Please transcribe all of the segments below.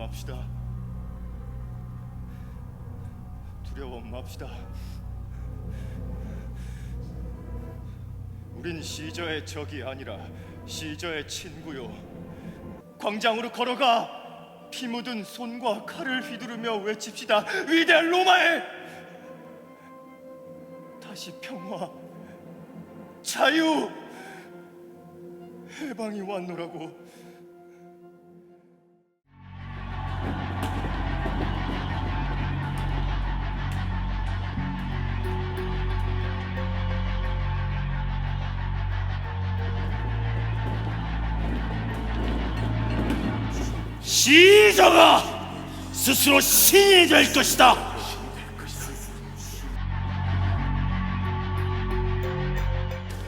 맙시다. 두려워 맙시다. 우린 시저의 적이 아니라 시저의 친구요. 광장으로 걸어가 피 묻은 손과 칼을 휘두르며 외칩시다. 위대한 로마에 다시 평화, 자유, 해방이 왔노라고. 시저가 스스로 신이 될 것이다.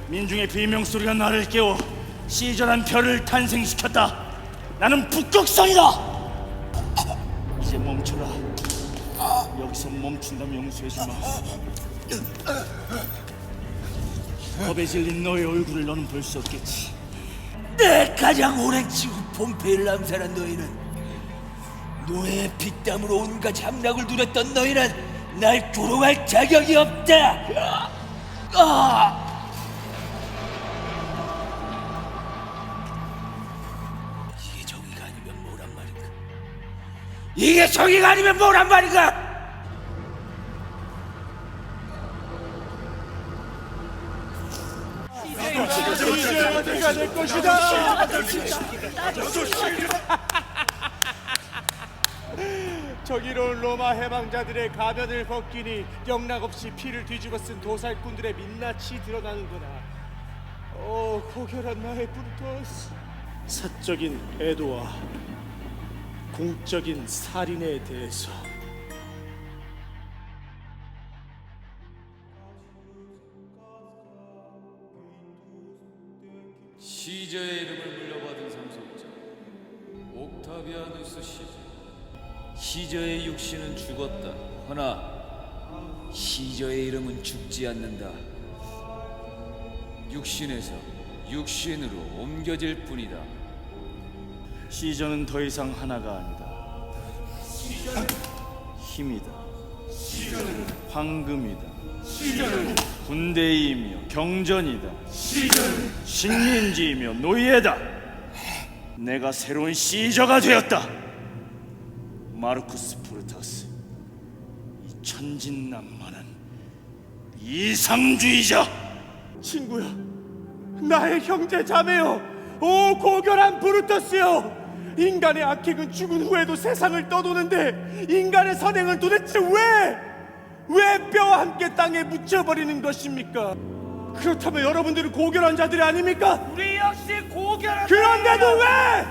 민중의 비명 소리가 나를 깨워 시저란 별을 탄생시켰다. 나는 북극성이다. 이제 멈춰라. 여기서 멈춘다면 용서해주마. 겁에 질린 너의 얼굴을 너는 볼 수 없겠지. 내 가장 오랜 친구 폼페이를 암살한 너희는 노예의 핏땀으로 온갖 함락을 누렸던 너희는 날 조롱할 자격이 없다. 아! 이게 정의가 아니면 뭐란 말인가? 이게 정의가 아니면 뭐란 말인가? 저기로운 로마 해방자들의 가면을 벗기니 영락 없이 피를 뒤집어 쓴 도살꾼들의 민낯이 드러나는구나. 오 고결한 나의 브루토스. 사적인 애도와 공적인 살인에 대해서 시저의 이름을 물려받은 상속자 옥타비아누스 시저 시저의 육신은 죽었다 허나 시저의 이름은 죽지 않는다 육신에서 육신으로 옮겨질 뿐이다 시저는 더 이상 하나가 아니다. 힘이다. 황금이다. 군대이며 경전이다. 식민지이며 노예다. 내가 새로운 시저가 되었다. 마르쿠스 프루타스. 이 천진난만한 이상주의자. 친구야, 나의 형제 자매요, 오 고결한 브루터스요. 인간의 악행은 죽은 후에도 세상을 떠도는데 인간의 선행은 도대체 왜, 왜 뼈와 함께 땅에 묻혀버리는 것입니까? 그렇다면 여러분들은 고결한 자들이 아닙니까? 우리 역시 고결한 그런데도 왜,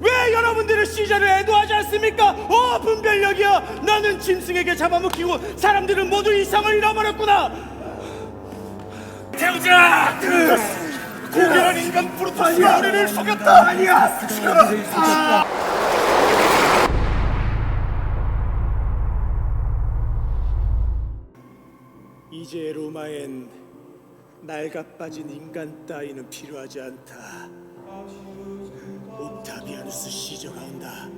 왜 여러분들은 시절을 애도하지 않습니까? 오 분별력이야, 나는 짐승에게 잡아먹히고 사람들은 모두 이상을 잃어버렸구나. 태우자! 고결한 인간 브루토스가 우리를 속였다! 아니야! 이제 로마엔 낡아 빠진 인간 따위는 필요하지 않다. 옥타비아누스 시저가 온다.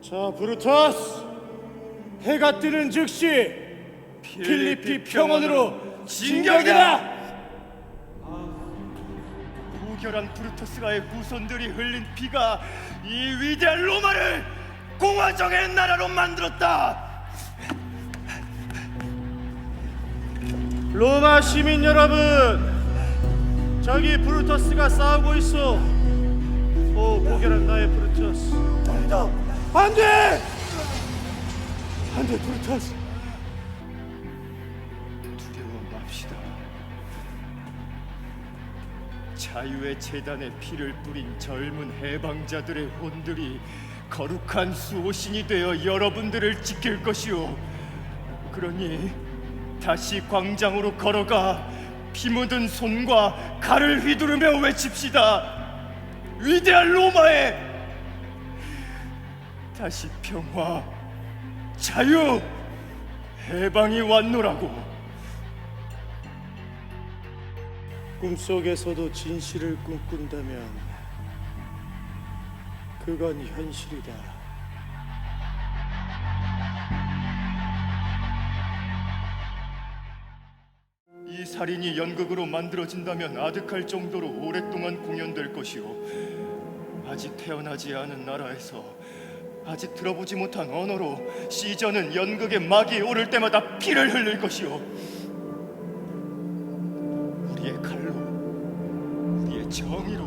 자, 브루터스! 해가 뜨는 즉시 필리피 평원으로 진격이다! 무결한 브루토스가의 후손들이 흘린 피가 이 위대한 로마를 공화정의 나라로 만들었다. 로마 시민 여러분, 저기 브루터스가 싸우고 있어. 오, 고결한 나의 브루터스. 안 돼! 안 돼, 브루터스. 두려워 맙시다. 자유의 재단에 피를 뿌린 젊은 해방자들의 혼들이 거룩한 수호신이 되어 여러분들을 지킬 것이오. 그러니 다시 광장으로 걸어가 피 묻은 손과 칼을 휘두르며 외칩시다. 위대한 로마에 다시 평화, 자유, 해방이 왔노라고. 꿈속에서도 진실을 꿈꾼다면 그건 현실이다. 살인이 연극으로 만들어진다면 아득할 정도로 오랫동안 공연될 것이요. 아직 태어나지 않은 나라에서 아직 들어보지 못한 언어로 시저는 연극의 막이 오를 때마다 피를 흘릴 것이요. 우리의 칼로, 우리의 정의로